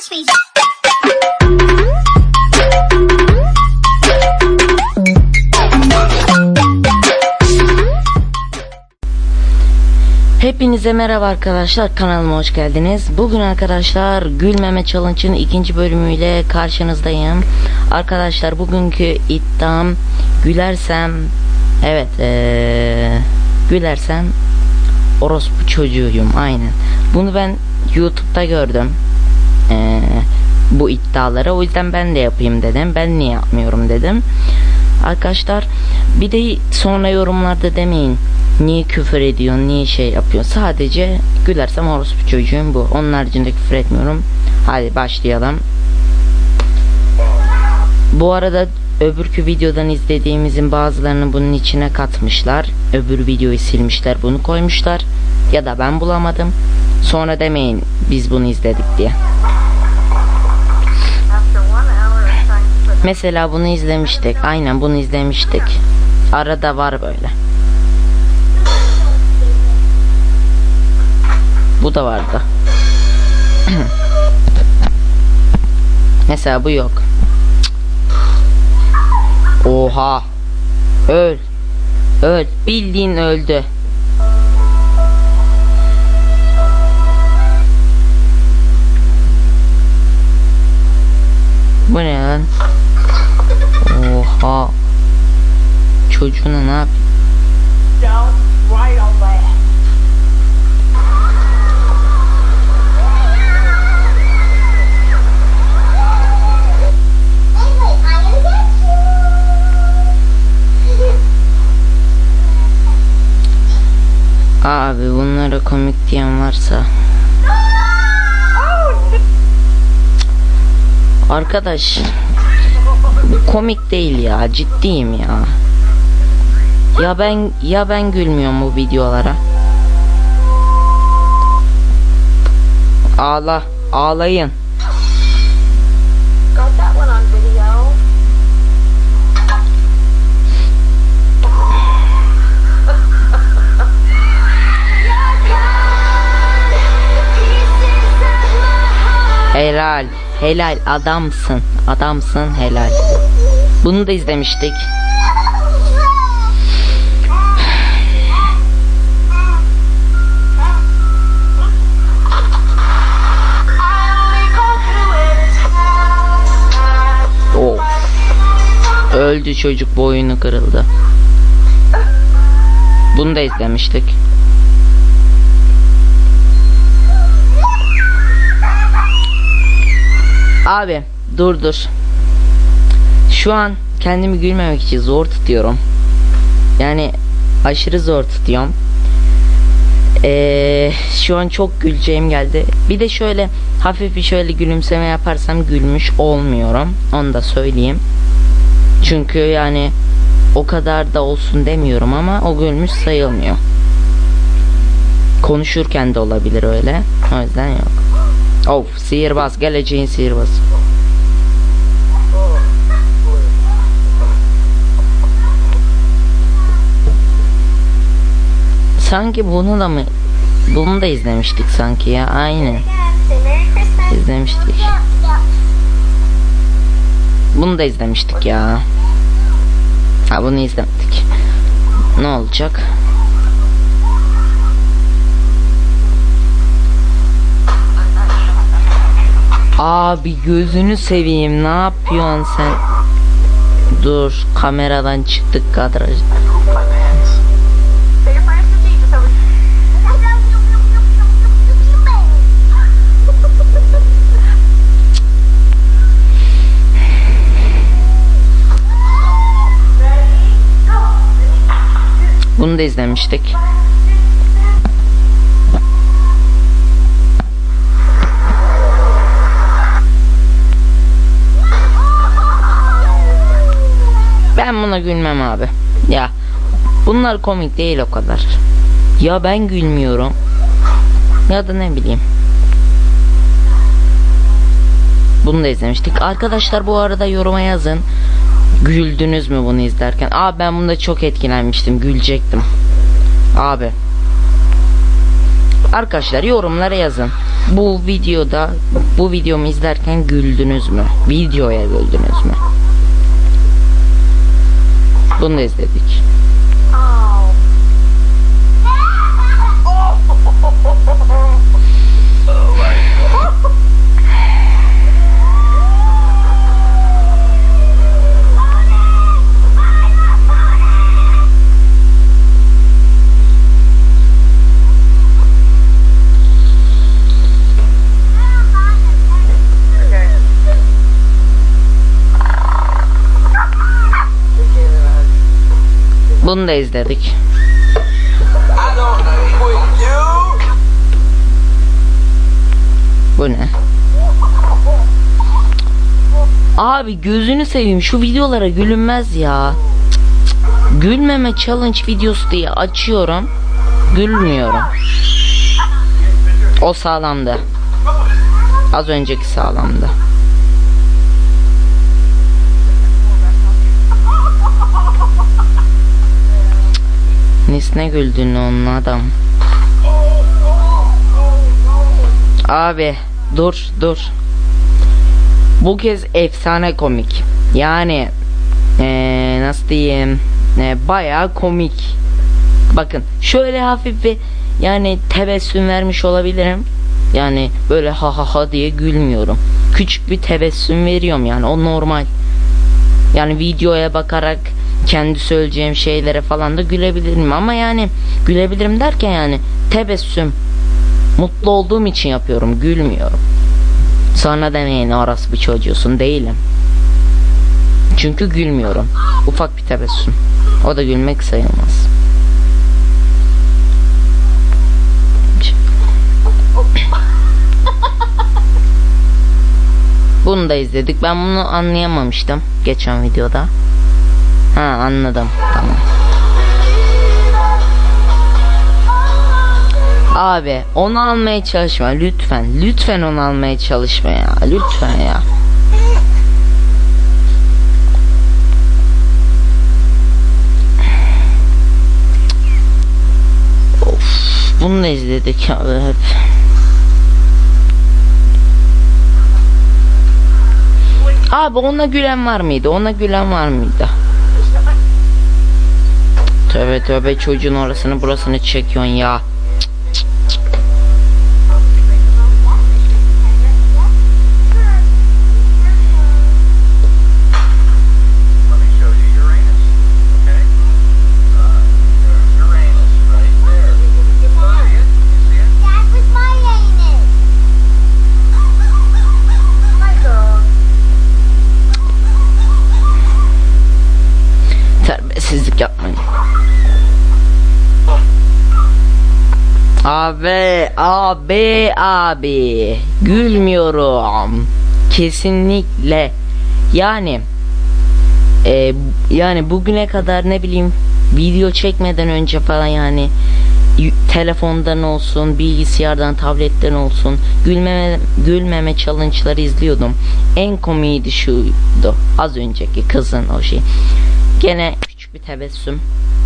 Me. Hepinize merhaba arkadaşlar kanalıma hoş geldiniz. Bugün arkadaşlar Gülmeme Challenge'ın ikinci bölümüyle karşınızdayım. Arkadaşlar bugünkü iddiam gülersem evet ee, gülersem orospu çocuğuyum aynen. Bunu ben YouTube'da gördüm. Ee, bu iddiaları o yüzden ben de yapayım dedim. Ben niye yapmıyorum dedim. Arkadaşlar bir de sonra yorumlarda demeyin. Niye küfür ediyorsun niye şey yapıyorsun sadece gülersem orospu çocuğum bu. Onun haricinde küfür etmiyorum. Hadi başlayalım. Bu arada öbürkü videodan izlediğimizin bazılarını bunun içine katmışlar. Öbür videoyu silmişler bunu koymuşlar. Ya da ben bulamadım. Sonra demeyin biz bunu izledik diye Mesela bunu izlemiştik. Aynen bunu izlemiştik. Arada var böyle. Bu da vardı. Mesela bu yok. Oha. Öl. Öl. Bildiğin öldü. Bu ne lan? Çocuğuna ne yap? Abi bunlara komik diyen varsa. Arkadaş. komik değil ya. Ciddiyim ya. Ya ben ya ben gülmüyorum bu videolara. Ağla. Ağlayın. Helal. Helal adamsın. Adamsın helal. Bunu da izlemiştik. Öldü çocuk boynu kırıldı. Bunu da izlemiştik. Abi dur dur. Şu an kendimi gülmemek için zor tutuyorum. Yani aşırı zor tutuyorum. Ee, şu an çok güleceğim geldi. Bir de şöyle hafif bir şöyle gülümseme yaparsam gülmüş olmuyorum. Onu da söyleyeyim. Çünkü yani o kadar da olsun demiyorum ama o gülmüş sayılmıyor. Konuşurken de olabilir öyle. O yüzden yok. Of sihirbaz geleceğin sihirbazı. Sanki bunu da mı bunu da izlemiştik sanki ya aynen izlemiştik. Bunu da izlemiştik ya. Ha bunu izlemedik. Ne olacak? Abi gözünü seveyim ne yapıyorsun sen? Dur kameradan çıktık kadraj. Bunu da izlemiştik. Ben buna gülmem abi. Ya bunlar komik değil o kadar. Ya ben gülmüyorum. Ya da ne bileyim. Bunu da izlemiştik. Arkadaşlar bu arada yoruma yazın. Güldünüz mü bunu izlerken? Aa ben bunda çok etkilenmiştim. Gülecektim. Abi. Arkadaşlar yorumlara yazın. Bu videoda bu videomu izlerken güldünüz mü? Videoya güldünüz mü? Bunu da izledik. Bunu da izledik. Bu ne? Abi gözünü seveyim şu videolara gülünmez ya. Gülmeme challenge videosu diye açıyorum. Gülmüyorum. O sağlamdı. Az önceki sağlamdı. Nesine güldün onun adam? Abi dur dur. Bu kez efsane komik. Yani eee, nasıl diyeyim? Eee, bayağı komik. Bakın şöyle hafif bir yani tebessüm vermiş olabilirim. Yani böyle ha ha ha diye gülmüyorum. Küçük bir tebessüm veriyorum yani o normal. Yani videoya bakarak kendi söyleyeceğim şeylere falan da gülebilirim ama yani gülebilirim derken yani tebessüm Mutlu olduğum için yapıyorum, gülmüyorum. Sonra demeyin orası bir çocuğusun değilim. Çünkü gülmüyorum. Ufak bir tebessüm. O da gülmek sayılmaz. Bunu da izledik. Ben bunu anlayamamıştım geçen videoda. Ha anladım. Tamam. Abi onu almaya çalışma lütfen. Lütfen onu almaya çalışma ya. Lütfen ya. Of, bunu da izledik abi hep. Abi ona gülen var mıydı? Ona gülen var mıydı? Tövbe tövbe çocuğun orasını burasını çekiyorsun ya. Abi, abi, abi. Gülmüyorum. Kesinlikle. Yani e, yani bugüne kadar ne bileyim video çekmeden önce falan yani telefondan olsun, bilgisayardan, tabletten olsun gülmeme gülmeme challenge'ları izliyordum. En komiydi şuydu. Az önceki kızın o şey. Gene küçük bir tebessüm.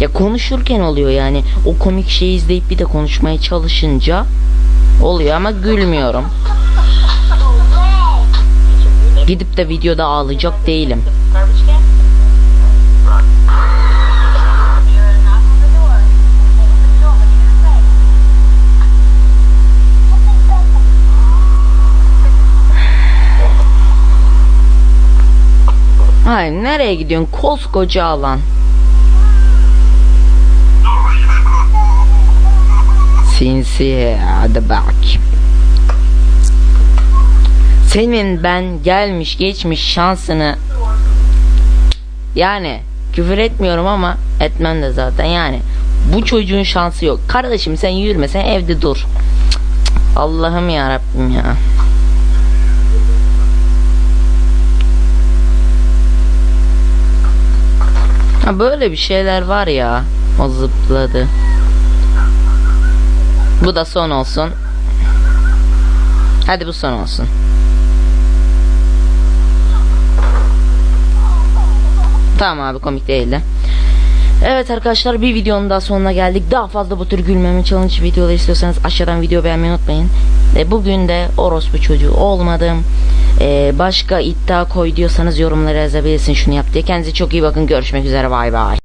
Ya konuşurken oluyor yani. O komik şeyi izleyip bir de konuşmaya çalışınca oluyor ama gülmüyorum. Gidip de videoda ağlayacak değilim. Hayır nereye gidiyorsun? Koskoca alan. Sinsi hadi bak. Senin ben gelmiş geçmiş şansını yani küfür etmiyorum ama etmem de zaten yani bu çocuğun şansı yok. Kardeşim sen yürüme sen evde dur. Allah'ım ya Rabbim ya. Ha böyle bir şeyler var ya. O zıpladı. Bu da son olsun. Hadi bu son olsun. Tamam abi komik değildi. Evet arkadaşlar bir videonun daha sonuna geldik. Daha fazla bu tür gülmeme challenge videoları istiyorsanız aşağıdan video beğenmeyi unutmayın. E, bugün de orospu çocuğu olmadım. E, başka iddia koy diyorsanız yorumlara yazabilirsin şunu yap diye. Kendinize çok iyi bakın. Görüşmek üzere bay bay.